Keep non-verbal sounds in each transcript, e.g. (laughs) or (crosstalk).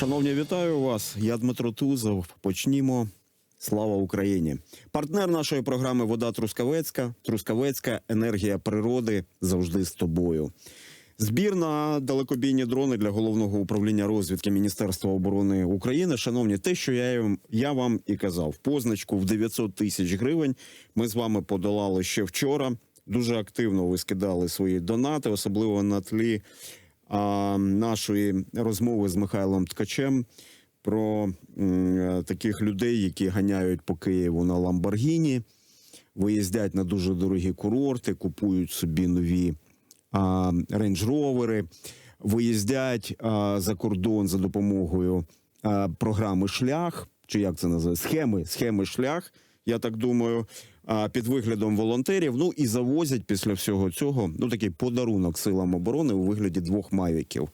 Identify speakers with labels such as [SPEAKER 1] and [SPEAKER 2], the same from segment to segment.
[SPEAKER 1] Шановні, вітаю вас. Я Дмитро Тузов. Почнімо. Слава Україні! Партнер нашої програми Вода Трускавецька. Трускавецька енергія природи завжди з тобою. Збір на далекобійні дрони для головного управління розвідки Міністерства оборони України. Шановні, те, що я, я вам і казав, позначку в 900 тисяч гривень. Ми з вами подолали ще вчора. Дуже активно ви скидали свої донати, особливо на тлі нашої розмови з Михайлом Ткачем про е, таких людей, які ганяють по Києву на Ламборгіні, виїздять на дуже дорогі курорти, купують собі нові рейндж-ровери, виїздять за кордон за допомогою програми Шлях, чи як це називається? Схеми, схеми шлях. Я так думаю, під виглядом волонтерів. Ну і завозять після всього цього ну такий подарунок силам оборони у вигляді двох мавіків.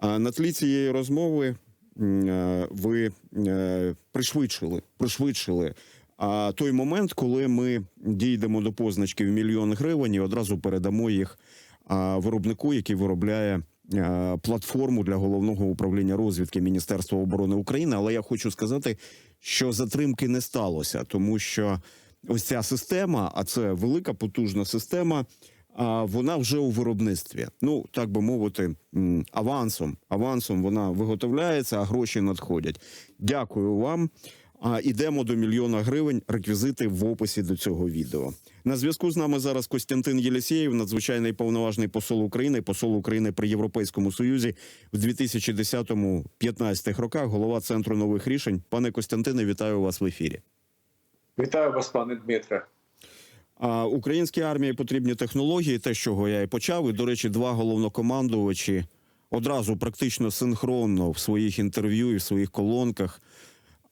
[SPEAKER 1] А на тлі цієї розмови е, ви е, пришвидшили, пришвидшили а, той момент, коли ми дійдемо до позначки в мільйон гривень і одразу передамо їх виробнику, який виробляє. е, Платформу для головного управління розвідки Міністерства оборони України, але я хочу сказати, що затримки не сталося, тому що ось ця система, а це велика потужна система, а вона вже у виробництві. Ну так би мовити, авансом. Авансом вона виготовляється, а гроші надходять. Дякую вам. А ідемо до мільйона гривень. Реквізити в описі до цього відео. На зв'язку з нами зараз Костянтин Єлісєєв, надзвичайний повноважний посол України, посол України при Європейському Союзі в 2010-15 роках. Голова центру нових рішень. Пане Костянтине, вітаю вас в ефірі.
[SPEAKER 2] Вітаю вас, пане Дмитре.
[SPEAKER 1] А українській армії потрібні технології, те, з чого я і почав. І, до речі, два головнокомандувачі одразу практично синхронно в своїх інтерв'ю і в своїх колонках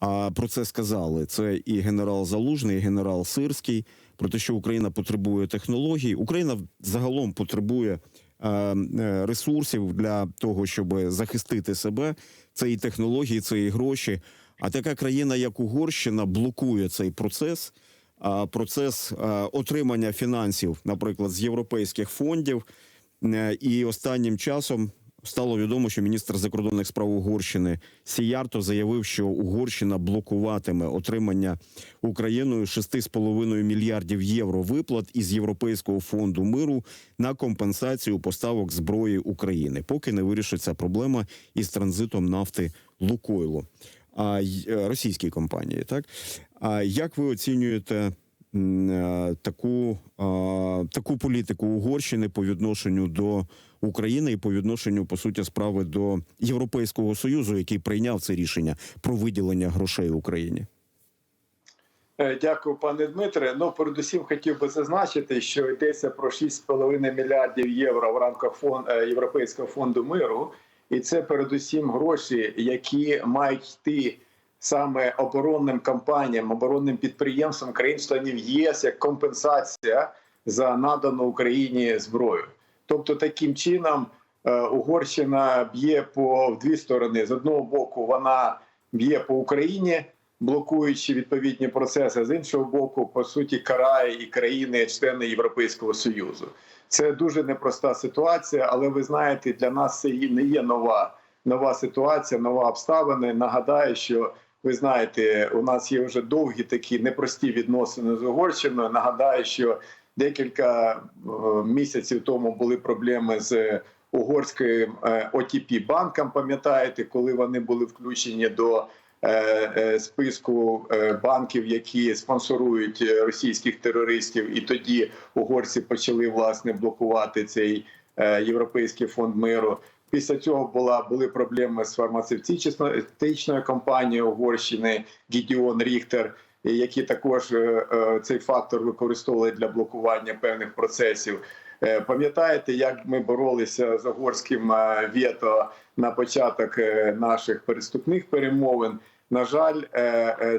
[SPEAKER 1] а, про це сказали. Це і генерал Залужний, і генерал Сирський. Про те, що Україна потребує технологій. Україна загалом потребує е, е, ресурсів для того, щоб захистити себе. Це і технології, це і гроші. А така країна, як Угорщина, блокує цей процес. Процес е, отримання фінансів, наприклад, з європейських фондів. І останнім часом стало відомо, що міністр закордонних справ Угорщини Сіярто заявив, що Угорщина блокуватиме отримання Україною 6,5 мільярдів євро виплат із Європейського фонду миру на компенсацію поставок зброї України, поки не вирішиться проблема із транзитом нафти Лукойлу а, е, російській компанії. Так а як ви оцінюєте е, таку, таку політику Угорщини по відношенню до України і по відношенню по суті справи до Європейського союзу, який прийняв це рішення про виділення грошей Україні?
[SPEAKER 2] Е, Дякую, пане Дмитре. Ну, передусім хотів би зазначити, що йдеться про 6,5 мільярдів євро в рамках фон... е, Європейського фонду миру, і це передусім гроші, які мають йти саме оборонним компаніям, оборонним підприємствам країн-членів ЄС як компенсація за надану Україні зброю. Тобто, таким чином е, Угорщина б'є по в дві сторони: з одного боку, вона б'є по Україні блокуючи відповідні процеси, з іншого боку, по суті, карає і країни-члени Європейського союзу. Це дуже непроста ситуація, але ви знаєте, для нас це не є нова нова ситуація, нова обставини. Нагадаю, що ви знаєте, у нас є вже довгі такі непрості відносини з Угорщиною. Нагадаю, що декілька е, місяців тому були проблеми з угорським е, OTP банком. Пам'ятаєте, коли вони були включені до е, е, списку е, банків, які спонсорують е, російських терористів, і тоді угорці почали власне блокувати цей е, європейський фонд миру. Після цього була були проблеми з фармацевтичною компанією Угорщини Гідіон Ріхтер, які також е, е, цей фактор використовували для блокування певних процесів. Е, Пам'ятаєте, як ми боролися з угорським е, вето на початок наших переступних перемовин? На жаль,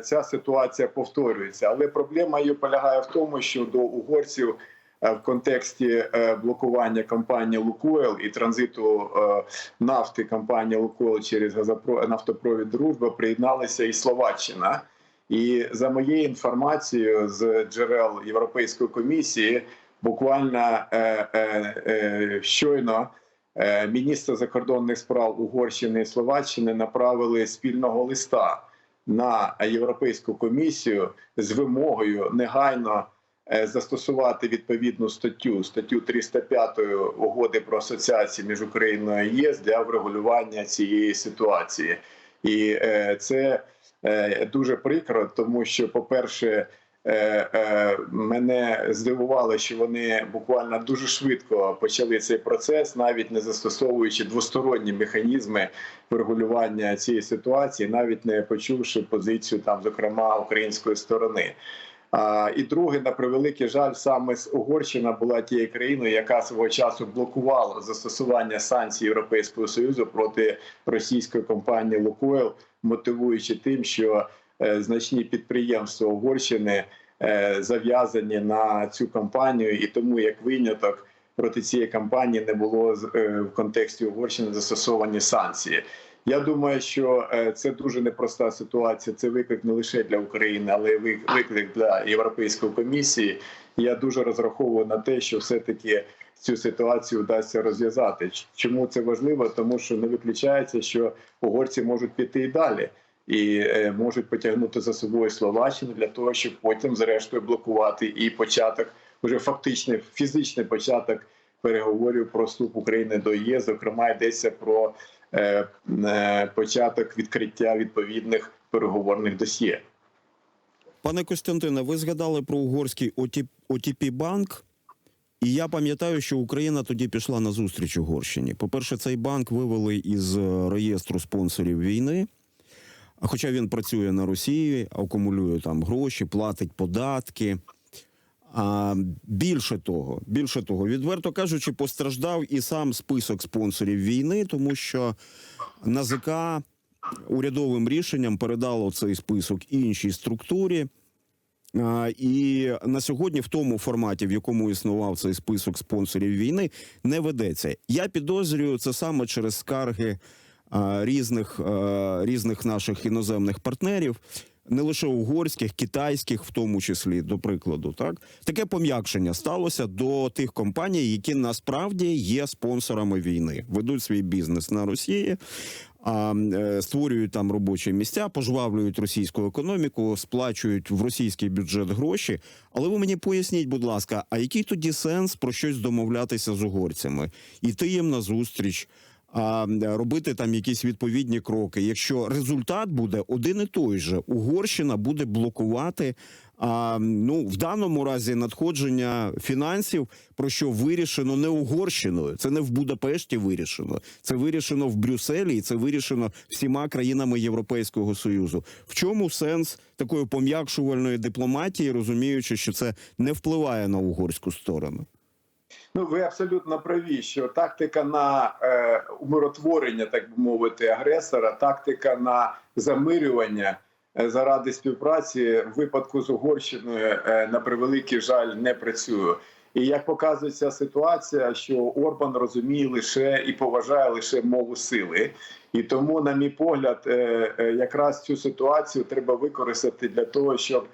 [SPEAKER 2] ця ситуація повторюється, але проблема її полягає в тому, що до угорців в контексті блокування компанії Лукойл і транзиту нафти компанії Лукойл через нафтопровід Дружба приєдналася і Словаччина. І за моєю інформацією з джерел Європейської комісії, буквально е, е, е, щойно е, міністри закордонних справ Угорщини і Словаччини направили спільного листа на Європейську комісію з вимогою негайно е, застосувати відповідну статтю, статтю 305 угоди про асоціацію між Україною і ЄС для врегулювання цієї ситуації. І е, це дуже прикро, тому що, по-перше, е, е, мене здивувало, що вони буквально дуже швидко почали цей процес, навіть не застосовуючи двосторонні механізми врегулювання цієї ситуації, навіть не почувши позицію там, зокрема української сторони. І друге, на превеликий жаль, саме з Угорщина була тією країною, яка свого часу блокувала застосування санкцій Європейського союзу проти російської компанії Лукойл, мотивуючи тим, що е, значні підприємства Угорщини е, зав'язані на цю компанію, і тому як виняток проти цієї компанії не було е, в контексті Угорщини застосовані санкції. Я думаю, що це дуже непроста ситуація. Це виклик не лише для України, але виклик для Європейської комісії. Я дуже розраховую на те, що все-таки цю ситуацію вдасться розв'язати. Чому це важливо? Тому що не виключається, що угорці можуть піти і далі. І е, можуть потягнути за собою Словаччину для того, щоб потім, зрештою, блокувати і початок, вже фактичний фізичний початок переговорів про вступ України до ЄС. Зокрема, йдеться про е, е, початок відкриття відповідних переговорних досьє.
[SPEAKER 1] Пане Костянтине, ви згадали про угорський OTP банк. І я пам'ятаю, що Україна тоді пішла на зустріч Угорщині. По-перше, цей банк вивели із е, реєстру спонсорів війни. Хоча він працює на Росії, акумулює там гроші, платить податки. А більше того, більше того, відверто кажучи, постраждав і сам список спонсорів війни, тому що НАЗК урядовим рішенням передало цей список іншій структурі. І на сьогодні, в тому форматі, в якому існував цей список спонсорів війни, не ведеться. Я підозрюю це саме через скарги різних, різних наших іноземних партнерів, не лише угорських, китайських, в тому числі, до прикладу, так таке пом'якшення сталося до тих компаній, які насправді є спонсорами війни, ведуть свій бізнес на Росії. А е, створюють там робочі місця, пожвавлюють російську економіку, сплачують в російський бюджет гроші. Але ви мені поясніть, будь ласка, а який тоді сенс про щось домовлятися з угорцями, іти їм на зустріч, робити там якісь відповідні кроки, якщо результат буде один і той же, Угорщина буде блокувати. А ну в даному разі надходження фінансів, про що вирішено не Угорщиною, це не в Будапешті вирішено, це вирішено в Брюсселі, і це вирішено всіма країнами Європейського союзу. В чому сенс такої пом'якшувальної дипломатії, розуміючи, що це не впливає на угорську сторону?
[SPEAKER 2] Ну, ви абсолютно праві, що тактика на е, умиротворення, так би мовити, агресора, тактика на замирювання е, заради співпраці в випадку з Угорщиною е, на превеликий жаль не працює. І як показує ця ситуація, що Орбан розуміє лише і поважає лише мову сили, і тому, на мій погляд, е, е, якраз цю ситуацію треба використати для того, щоб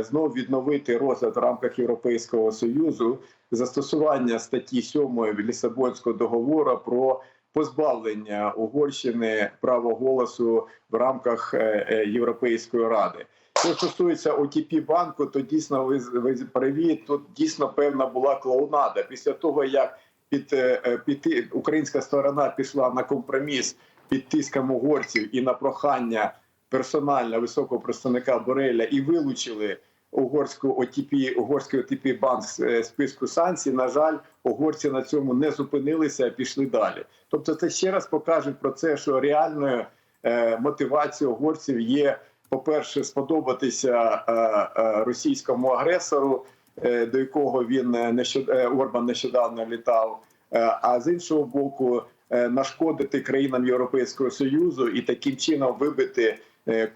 [SPEAKER 2] знов відновити розгляд в рамках Європейського союзу застосування статті 7 Лісабонського договору про позбавлення Угорщини права голосу в рамках е, е, Європейської ради. Що стосується OTP банку, то дійсно ви, ви праві, тут дійсно певна була клоунада. Після того як під, е, е, під українська сторона пішла на компроміс під тиском угорців і на прохання персонально високого представника Бореля і вилучили угорську OTP, угорський OTP банк з е, списку санкцій. На жаль, угорці на цьому не зупинилися, а пішли далі. Тобто, це ще раз покаже про це, що реальною е, мотивацією угорців є, по-перше, сподобатися е, російському агресору, до якого він нещод... Орбан нещодавно літав. А з іншого боку, нашкодити країнам Європейського союзу і таким чином вибити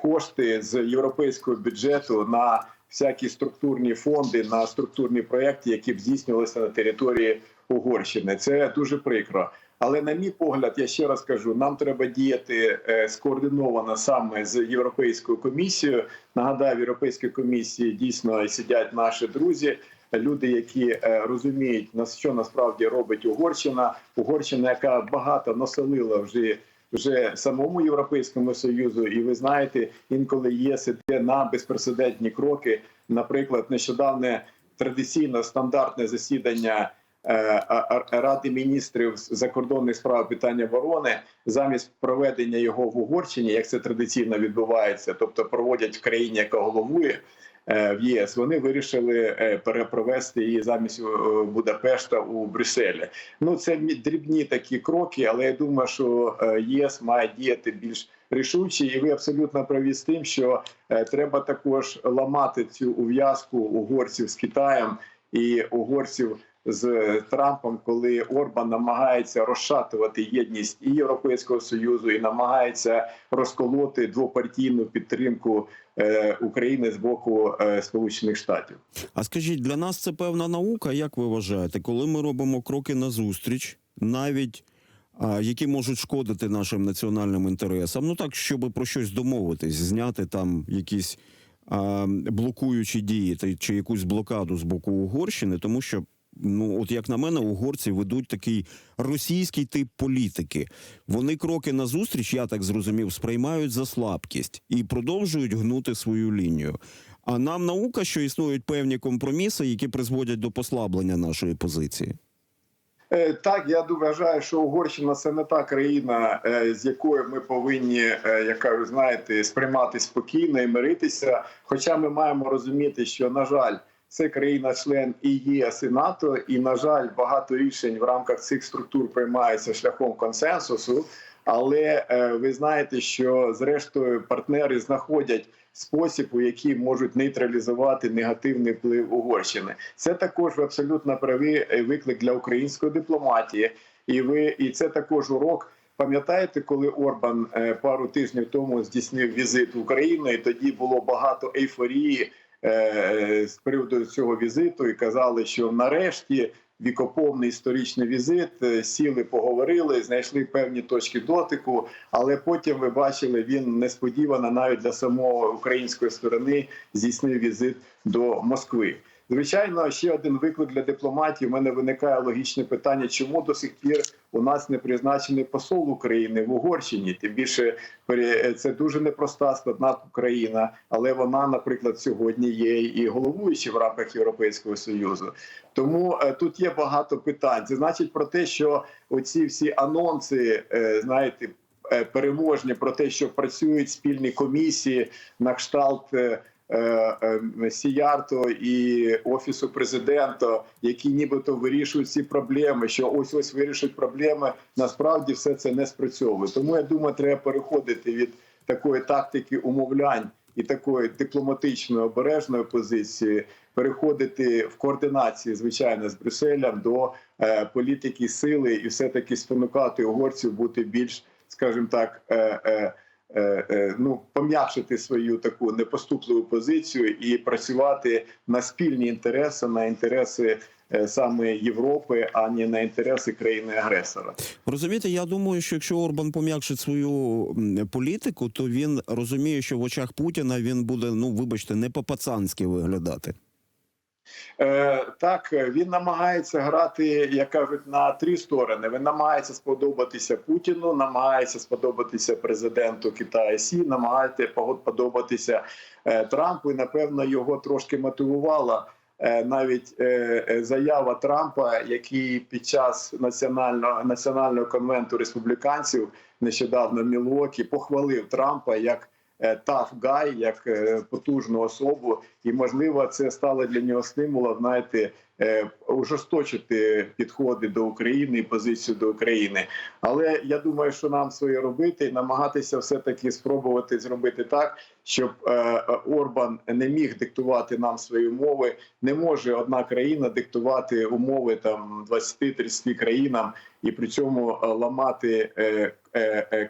[SPEAKER 2] кошти з європейського бюджету на всякі структурні фонди, на структурні проекти, які б здійснювалися на території Угорщини. Це дуже прикро. Але на мій погляд, я ще раз кажу, нам треба діяти е, скоординовано саме з європейською комісією. Нагадаю, в європейській комісії дійсно сидять наші друзі. люди, які е, розуміють на що насправді робить Угорщина. Угорщина, яка багато населила вже. Вже самому європейському союзу, і ви знаєте, інколи ЄС іде на безпрецедентні кроки. Наприклад, нещодавне традиційно стандартне засідання е, Ради міністрів закордонних справ питання оборони замість проведення його в Угорщині, як це традиційно відбувається, тобто проводять в країні, яка головує в ЄС. Вони вирішили е, перепровести її замість е, Будапешта у Брюсселі. Ну це дрібні такі кроки, але я думаю, що е, ЄС має діяти більш рішуче, і ви абсолютно праві з тим, що е, треба також ламати цю ув'язку угорців з Китаєм і угорців з Трампом, коли Орбан намагається розшатувати єдність і Європейського союзу, і намагається розколоти двопартійну підтримку е, України з боку е, Сполучених Штатів.
[SPEAKER 1] А скажіть, для нас це певна наука, як ви вважаєте, коли ми робимо кроки назустріч, навіть які можуть шкодити нашим національним інтересам, ну так, щоб про щось домовитись, зняти там якісь блокуючі дії та чи якусь блокаду з боку Угорщини, тому що. Ну, от як на мене, угорці ведуть такий російський тип політики. Вони кроки назустріч, я так зрозумів, сприймають за слабкість і продовжують гнути свою лінію. А нам наука, що існують певні компроміси, які призводять до послаблення нашої позиції.
[SPEAKER 2] Е, Так, я вважаю, що Угорщина це не та країна, е, з якою ми повинні, е, яка ви знаєте, сприймати спокійно і миритися. Хоча ми маємо розуміти, що на жаль, це країна-член і ЄС, і НАТО, і на жаль, багато рішень в рамках цих структур приймається шляхом консенсусу. Але е, ви знаєте, що зрештою партнери знаходять спосіб, у який можуть нейтралізувати негативний вплив Угорщини. Це також абсолютно праві е, виклик для української дипломатії, і ви і це також урок. Пам'ятаєте, коли Орбан е, пару тижнів тому здійснив візит в Україну, і тоді було багато ейфорії з приводу цього візиту, і казали, що нарешті вікоповний історичний візит е, сіли, поговорили, знайшли певні точки дотику. Але потім ви бачили, він несподівано навіть для самої української сторони здійснив візит до Москви. Звичайно, ще один виклик для дипломатії. У мене виникає логічне питання, чому до сих пір у нас не призначений посол України в Угорщині. Тим більше це дуже непроста складна країна, але вона, наприклад, сьогодні є і головуючою в рамках Європейського союзу. Тому е, тут є багато питань. Це значить про те, що оці всі анонси, е, знаєте. е, Переможні про те, що працюють спільні комісії на кшталт Сіярто і офісу президента, які нібито вирішують ці проблеми. Що ось ось вирішують проблеми. Насправді все це не спрацьовує. Тому я думаю, треба переходити від такої тактики умовлянь і такої дипломатичної обережної позиції, переходити в координації, звичайно, з Брюсселем до е, політики сили і все таки спонукати угорців бути більш, скажімо так. Е, е, ну пом'якшити свою таку непоступливу позицію і працювати на спільні інтереси, на інтереси е, саме Європи, а не на інтереси країни-агресора.
[SPEAKER 1] Розумієте, я думаю, що якщо Орбан пом'якшить свою політику, то він розуміє, що в очах Путіна він буде, ну вибачте, не по-пацанськи виглядати.
[SPEAKER 2] Е, так, він намагається грати, як кажуть, на три сторони. Він намагається сподобатися Путіну, намагається сподобатися президенту Китаю Сі, намагається подобатися е, Трампу. І напевно його трошки мотивувала е, навіть е, е, заява Трампа, який під час національного національного конвенту республіканців нещодавно в Мілуокі похвалив Трампа як таф гай, як е, потужну особу, і можливо це стало для нього стимулом, знаєте, е, ужесточити підходи до України і позицію до України. Але я думаю, що нам своє робити і намагатися все таки спробувати зробити так, щоб е, е, Орбан не міг диктувати нам свої умови. Не може одна країна диктувати умови там 20-30 країнам і при цьому е, ламати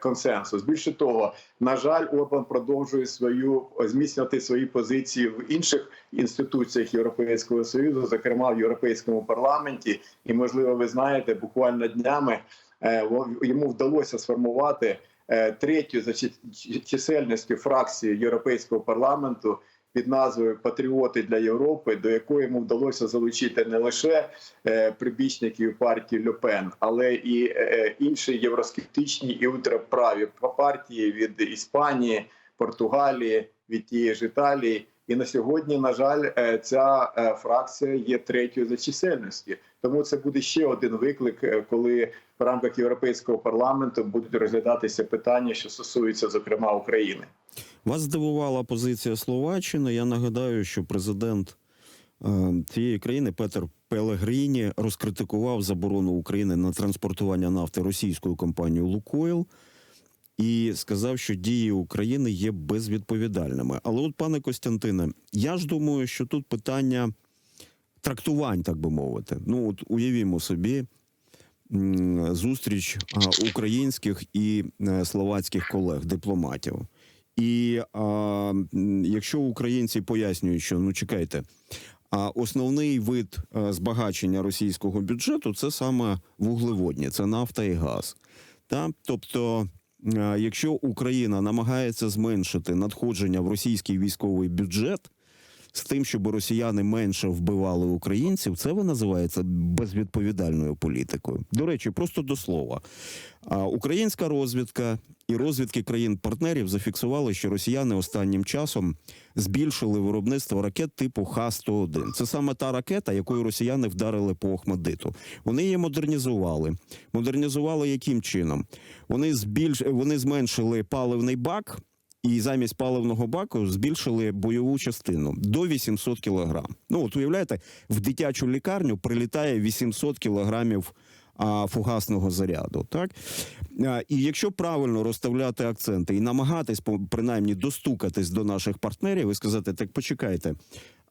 [SPEAKER 2] консенсус. Більше того, на жаль, Орбан продовжує свою зміцнювати свої позиції в інших інституціях Європейського союзу, зокрема в Європейському парламенті. І можливо, ви знаєте, буквально днями йому вдалося сформувати третю за чи- чи- чисельністю фракції Європейського парламенту. під назвою Патріоти для Європи, до якої йому вдалося залучити не лише е, прибічників партії Люпен, але і е, інші євроскептичні і ультраправі партії від Іспанії, Португалії, від тієї ж Італії. І на сьогодні, на жаль, е, ця е, фракція є третьою за чисельності. Тому це буде ще один виклик, е, коли в рамках європейського парламенту будуть розглядатися питання, що стосуються зокрема України.
[SPEAKER 1] Вас здивувала позиція Словаччини. Я нагадаю, що президент цієї країни Петер Пелегріні розкритикував заборону України на транспортування нафти російською компанією Лукойл і сказав, що дії України є безвідповідальними. Але, от, пане Костянтине, я ж думаю, що тут питання трактувань, так би мовити. Ну, от уявімо собі. Зустріч українських і е, словацьких колег, дипломатів. І а, якщо українці пояснюють, що ну чекайте, а основний вид е, збагачення російського бюджету це саме вуглеводні, це нафта і газ. Та? Тобто, якщо Україна намагається зменшити надходження в російський військовий бюджет з тим, щоб росіяни менше вбивали українців, це ви називається безвідповідальною політикою. До речі, просто до слова. Українська розвідка і розвідки країн-партнерів зафіксували, що росіяни останнім часом збільшили виробництво ракет типу Х-101. Це саме та ракета, якою росіяни вдарили по Охмадиту. Вони її модернізували. Модернізували яким чином? Вони збільш... вони зменшили паливний бак. І замість паливного баку збільшили бойову частину до 800 кілограм. Ну от уявляєте, в дитячу лікарню прилітає 800 кілограмів а, фугасного заряду. Так а, і якщо правильно розставляти акценти і намагатись принаймні достукатись до наших партнерів і сказати, так почекайте.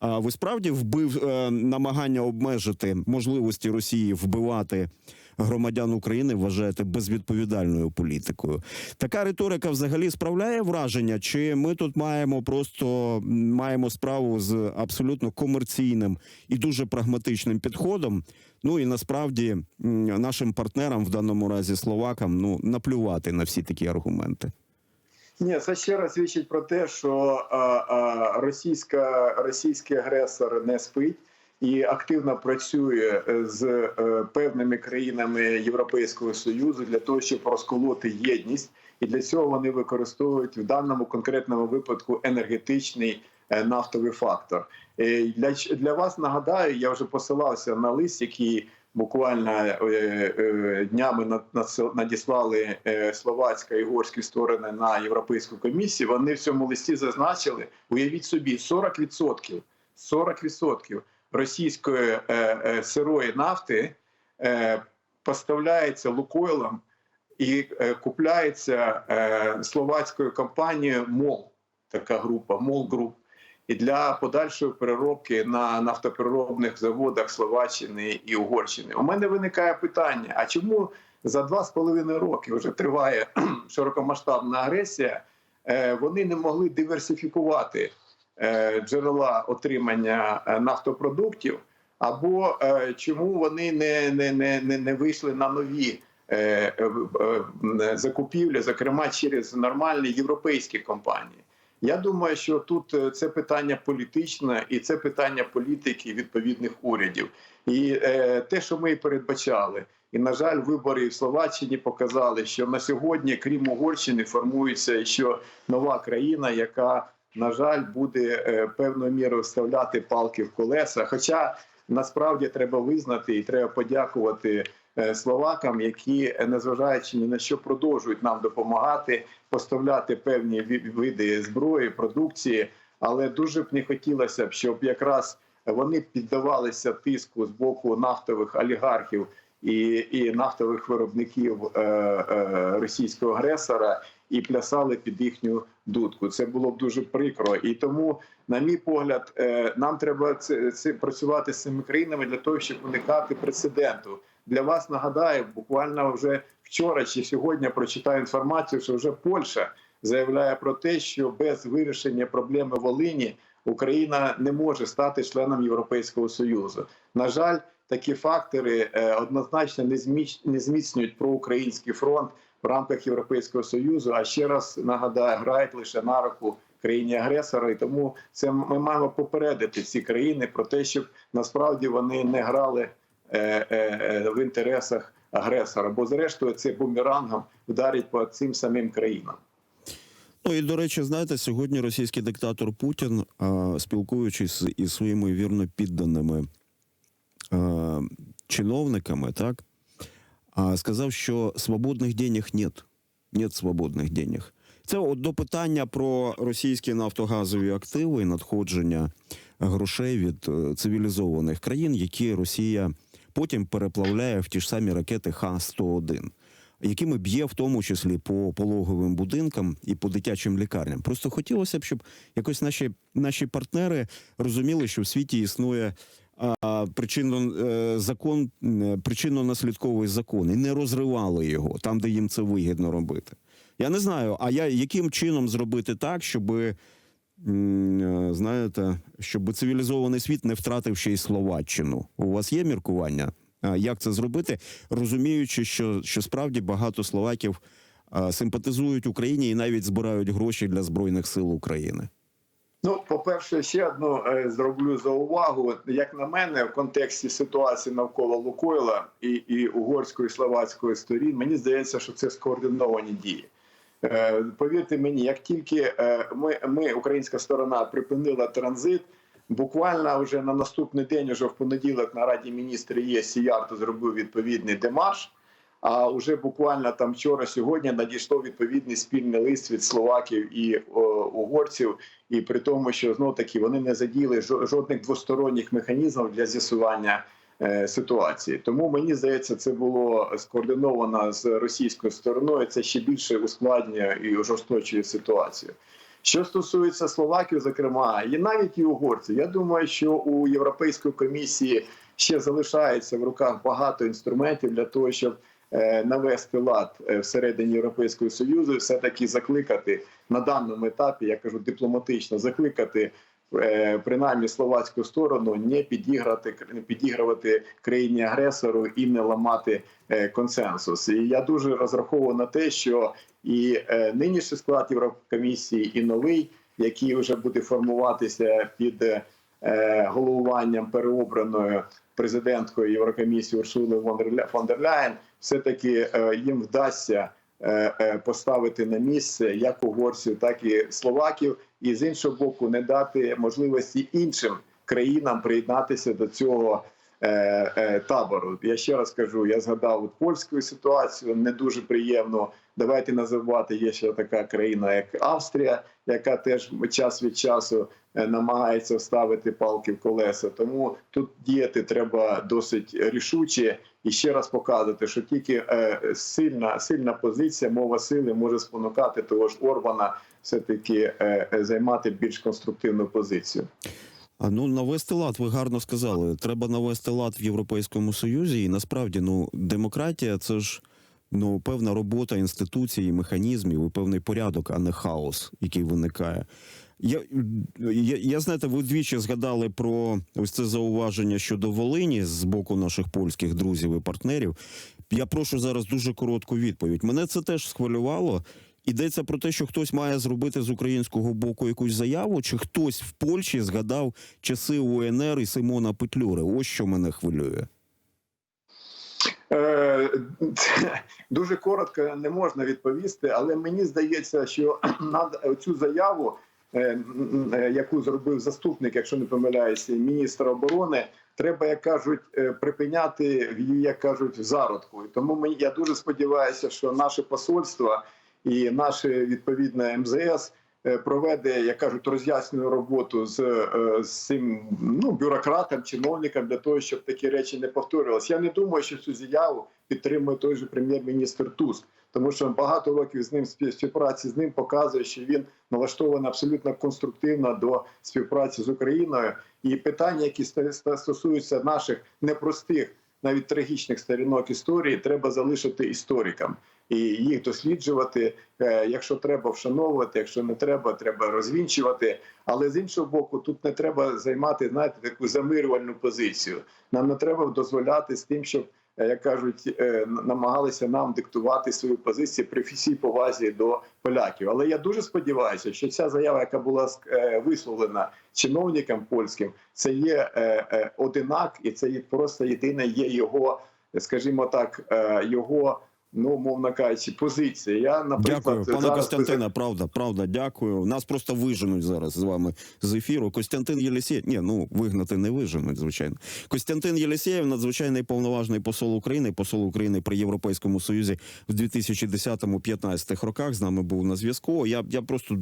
[SPEAKER 1] Ви справді вбив е, намагання обмежити можливості Росії вбивати громадян України вважаєте безвідповідальною політикою? Така риторика взагалі справляє враження, чи ми тут маємо просто маємо справу з абсолютно комерційним і дуже прагматичним підходом? Ну і насправді нашим партнерам, в даному разі словакам, ну наплювати на всі такі аргументи.
[SPEAKER 2] Ні, це ще раз свідчить про те, що а, а, російська, російський агресор не спить і активно працює з е, певними країнами Європейського союзу для того, щоб розколоти єдність, і для цього вони використовують в даному конкретному випадку енергетичний е, нафтовий фактор. Е, Для для вас нагадаю, я вже посилався на лист, який буквально е, е, днями надіслали е, словацька і угорські сторони на європейську комісію. Вони в цьому листі зазначили: уявіть собі, 40%, 40% російської сирої нафти поставляється Лукойлом і купляється словацькою компанією МОЛ, така група МОЛ Груп. І для подальшої переробки на нафтопереробних заводах Словаччини і Угорщини. У мене виникає питання: а чому за два з половиною роки вже триває (clears throat) широкомасштабна агресія? е, Вони не могли диверсифікувати е, джерела отримання е, нафтопродуктів, або чому вони не, не, не, не, вийшли на нові закупівлі, зокрема через нормальні європейські компанії? Я думаю, що тут е, це питання політичне і це питання політики відповідних урядів. І е, те, що ми передбачали, і на жаль, вибори в Словаччині показали, що на сьогодні, крім Угорщини, формується ще нова країна, яка на жаль буде е, певною мірою вставляти палки в колеса. Хоча насправді треба визнати і треба подякувати словакам, які, е, незважаючи ні на що, продовжують нам допомагати поставляти певні види зброї, продукції. Але дуже б не хотілося б, щоб якраз вони піддавалися тиску з боку нафтових олігархів і, і нафтових виробників е, е, російського агресора і плясали під їхню дудку. Це було б дуже прикро. І тому, на мій погляд, е, нам треба це, це працювати з цими країнами для того, щоб уникати прецеденту. Для вас нагадаю, буквально вже вчора чи сьогодні прочитаю інформацію, що вже Польща заявляє про те, що без вирішення проблеми Волині Україна не може стати членом Європейського союзу. На жаль, такі фактори е, однозначно не зміцнюють проукраїнський фронт в рамках Європейського союзу. А ще раз нагадаю, грають лише на руку країні агресора. І тому це ми маємо попередити ці країни про те, щоб насправді вони не грали в інтересах агресора, бо зрештою це бумерангом вдарить по цим самим країнам.
[SPEAKER 1] Ну і до речі, знаєте, сьогодні російський диктатор Путін, спілкуючись із своїми вірно підданими чиновниками, так сказав, що свободних денег нет. Нет свободних денег. Це от до питання про російські нафтогазові активи і надходження грошей від е, цивілізованих країн, які Росія потім переплавляє в ті ж самі ракети Х-101 якими б'є в тому числі по пологовим будинкам і по дитячим лікарням. Просто хотілося б, щоб якось наші, наші партнери розуміли, що в світі існує а, причинно е, закон, е, причинно-наслідковий закон, і не розривали його там, де їм це вигідно робити. Я не знаю, а я яким чином зробити так, щоб знаєте, щоб цивілізований світ не втратив ще й Словаччину. У вас є міркування? Як це зробити, розуміючи, що, що справді багато словаків симпатизують Україні і навіть збирають гроші для збройних сил України.
[SPEAKER 2] Ну, по-перше, ще одну е, зроблю заувагу. Як на мене, в контексті ситуації навколо Лукойла і, і угорської і словацької сторін, мені здається, що це скоординовані дії. Е, повірте мені, як тільки е, ми, ми, українська сторона, припинила транзит, буквально вже на наступний день, уже в понеділок, на раді міністрів є Сіярто зробив відповідний демарш. А вже буквально там вчора, сьогодні надійшло відповідний спільний лист від словаків і о, угорців, і при тому, що знов таки вони не задіяли жо- жодних двосторонніх механізмів для з'ясування ситуації. Тому мені здається, це було скоординовано з російською стороною. Це ще більше ускладнює і ужорсточує ситуацію. Що стосується словаків, зокрема, і навіть і угорців, я думаю, що у Європейської комісії ще залишається в руках багато інструментів для того, щоб е, навести лад е, всередині Європейського союзу, все таки закликати на даному етапі, я кажу дипломатично, закликати е, принаймні словацьку сторону не підіграти не підігрувати країні агресору і не ламати е, консенсус. І я дуже розраховую на те, що і е, нинішній склад Єврокомісії, і новий, який вже буде формуватися під е, головуванням переобраною президенткою Єврокомісії Урсули фон дер Ля- Ляєн, все таки їм вдасться е, е, поставити на місце як угорців, так і словаків, і з іншого боку, не дати можливості іншим країнам приєднатися до цього. Е, е, Табору я ще раз кажу, я згадав от польську ситуацію не дуже приємно. Давайте не забувати, є ще така країна, як Австрія, яка теж час від часу е, намагається вставити палки в колеса. Тому тут діяти треба досить рішуче і ще раз показувати, що тільки сильна сильна позиція, мова сили може спонукати того ж Орбана все таки займати більш конструктивну позицію.
[SPEAKER 1] Ну навести лад, ви гарно сказали. Треба навести лад в Європейському Союзі. І насправді, ну, демократія це ж ну певна робота інституцій, механізмів і певний порядок, а не хаос, який виникає. Я, я, я знаєте, ви двічі згадали про ось це зауваження щодо Волині з боку наших польських друзів і партнерів. Я прошу зараз дуже коротку відповідь. Мене це теж схвилювало. Йдеться про те, що хтось має зробити з українського боку якусь заяву, чи хтось в Польщі згадав часи УНР і Симона Петлюри. Ось що мене хвилює.
[SPEAKER 2] Е, (laughs) Дуже коротко не можна відповісти, але мені здається, що (clears throat) цю заяву, е, е, яку зробив заступник, якщо не помиляюся, міністра оборони, треба, як кажуть, припиняти в її, як кажуть, в зародку. Тому мені я дуже сподіваюся, що наше посольство і наше відповідне МЗС е, проведе, як кажуть, роз'яснену роботу з, е, з цим ну, бюрократом, чиновником для того, щоб такі речі не повторювалися. Я не думаю, що цю заяву підтримує той же прем'єр-міністр Туск, тому що багато років з ним спів- співпраці з ним показує, що він налаштований абсолютно конструктивно до співпраці з Україною. І питання, які стосуються наших непростих, навіть трагічних сторінок історії, треба залишити історикам і їх досліджувати. Е, Якщо треба вшановувати, якщо не треба, треба розвінчувати. Але з іншого боку, тут не треба займати знаєте таку замирювальну позицію. Нам не треба дозволяти з тим, щоб е, як кажуть, е, намагалися нам диктувати свою позицію при всій повазі до поляків. Але я дуже сподіваюся, що ця заява, яка була висловлена чиновникам польським, це є одинак, і це просто єдине є його, скажімо так, його. Ну, мовно кажучи, позиція. Я наприклад
[SPEAKER 1] Дякую, пане
[SPEAKER 2] зараз
[SPEAKER 1] Костянтине. Правда, правда, дякую. Нас просто виженуть зараз з вами з ефіру. Костянтин Єлісєєв, ні, ну вигнати не виженуть, звичайно. Костянтин Єлісєєв, надзвичайний повноважний посол України, посол України при Європейському Союзі в 2010-15 роках. З нами був на зв'язку. Я, я просто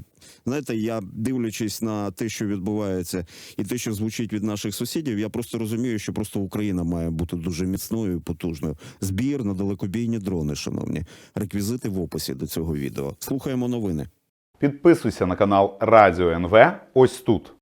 [SPEAKER 1] знаєте, я дивлячись на те, що відбувається, і те, що звучить від наших сусідів, я просто розумію, що просто Україна має бути дуже міцною і потужною. Збір на далекобійні дрони, шановні. Реквізити в описі до цього відео. Слухаємо новини.
[SPEAKER 3] Підписуйся на канал Радіо НВ ось тут.